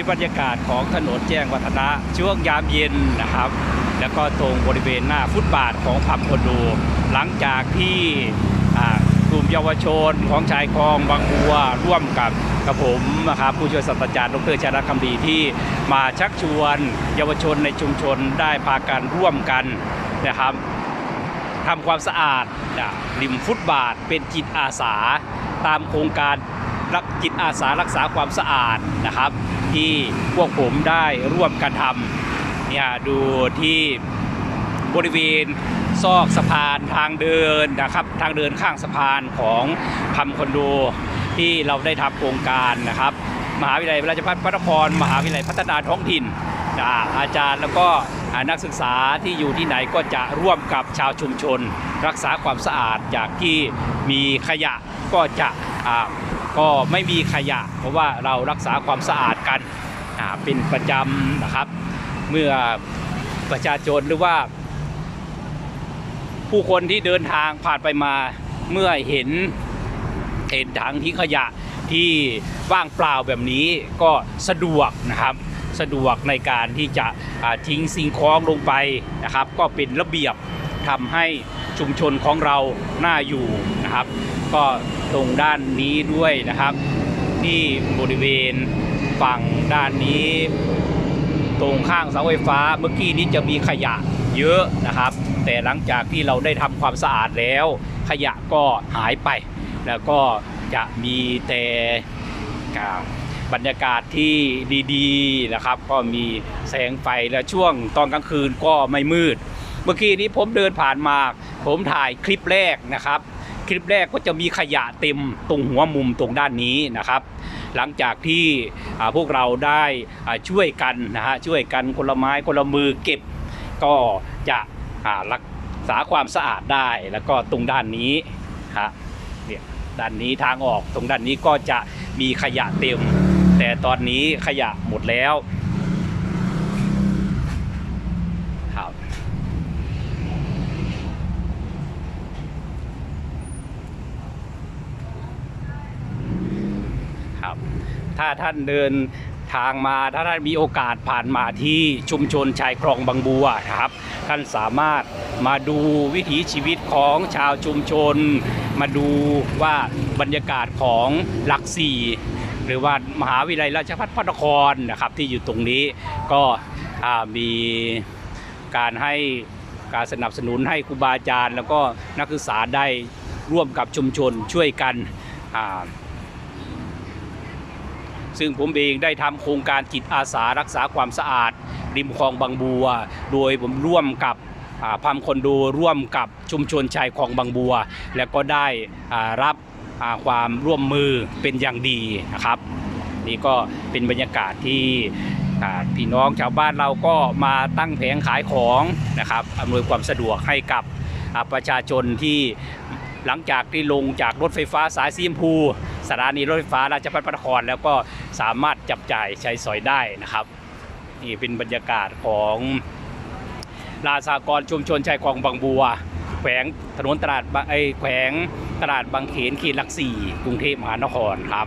นี่บรรยากาศของถนนแจ้งวัฒนะช่วงยามเย็นนะครับ แล้วก็ตรงบริเวณหน้าฟุตบาทของผับคนดูหลังจากที่กลุ่มเยาวชนของชายคลองบางบัวร่วมกับกับผมนะครับผู้ช่วยศาสตราจารย์ดรชาดคำดีที่มาชักชวนเยาวชนในชุมชนได้พากันร่วมกันนะครับทำความสะอาดริมฟุตบาทเป็นจิตอาสาตามโครงการรักจิตอาสารักษาความสะอาดนะครับ ที่พวกผมได้ร่วมกันทำเนี่ยดูที่บริเวณซอกสะพานทางเดินนะครับ ทางเดินข้างสะพานของทำคอนโดที่เราได้ทำโครงการนะครับ มหาวิทยาลัยราชภัฏพระนครมหาวิทยาลัยพัฒนาท้องถิ่นอาอาจารย์แล้วก็นักศึกษาที่อยู่ที่ไหนก็จะร่วมกับชาวชุมชน รักษาความสะอาดจากที่มีขยะก็จะ ก็ไม่มีขยะ เพราะว่าเรารักษาความสะอาดกันเป็นประจำนะครับ เมื่อประชาชนหรือว่า ผู้คนที่เดินทางผ่านไปมาเมื่อเห็นเห็นถังทิ้งขยะที่ว่างเปล่าแบบนี้ก็สะดวกนะครับสะดวกในการที่จะทิ้งสิ่งของลงไปนะครับ ก็เป็นระเบียบทำให้ชุมชนของเราน่าอยู่นะครับ ก็ ตรงด้านนี้ด้วยนะครับ ที่บริเวณฝั่งด้านนี้ ตรงข้างเสาไฟฟ้าเมื่อกี้นี้จะมีขยะเยอะนะครับ แต่หลังจากที่เราได้ทำความสะอาดแล้ว ขยะก็หายไป แล้วก็จะมีแต่บรรยากาศที่ดีๆนะครับ ก็มีแสงไฟและช่วงตอนกลางคืนก็ไม่มืด เมื่อกี้นี้ผมเดินผ่านมา ผมถ่ายคลิปแรกนะครับ คลิปแรกก็จะมีขยะเต็มตรงหัวมุมตรงด้านนี้นะครับ หลังจากที่พวกเราได้ช่วยกันนะฮะช่วยกันคนละไม้คนละมือเก็บ ก็จะรักษาความสะอาดได้แล้วก็ตรงด้านนี้ฮะเนี่ยด้านนี้ทางออกตรงด้านนี้ก็จะมีขยะเต็ม แต่ตอนนี้ขยะหมดแล้วครับ ครับ ถ้าท่านเดินทางมาถ้าท่านมีโอกาสผ่านมาที่ชุมชนชายคลองบางบัวนะครับ ท่านสามารถมาดูวิถีชีวิตของชาวชุมชน มาดูว่าบรรยากาศของหลักสี่หรือว่ามหาวิทยาลัยราชภัฏพระนครนะครับที่อยู่ตรงนี้ก็มีการให้การสนับสนุนให้ครูบาอาจารย์ แล้วก็นักศึกษาได้ร่วมกับชุมชนช่วยกันอ่า ซึ่งผมเองได้ทำโครงการจิตอาสารักษาความสะอาด ริมคลองบางบัว โดยผมร่วมกับอ่าพัมคอนโดร่วมกับชุมชนชายคลองบางบัว แล้วก็ได้รับความร่วมมือเป็นอย่างดีนะครับ นี่ก็เป็นบรรยากาศที่พี่น้องชาวบ้านเราก็มาตั้งแผงขายของนะครับอำนวยความสะดวกให้กับประชาชนที่หลังจากที่ลงจากรถไฟฟ้าสายสีชมพูสถานีรถไฟฟ้าราชภัฏพระนครแล้วก็ สามารถจับจ่ายใช้สอยได้นะครับนี่เป็นบรรยากาศของลาสากรชุมชนชายคลองบางบัว แขวงถนนตลาดไอแขวงตลาดบางเขนเขตหลักสี่กรุงเทพมหานครครับ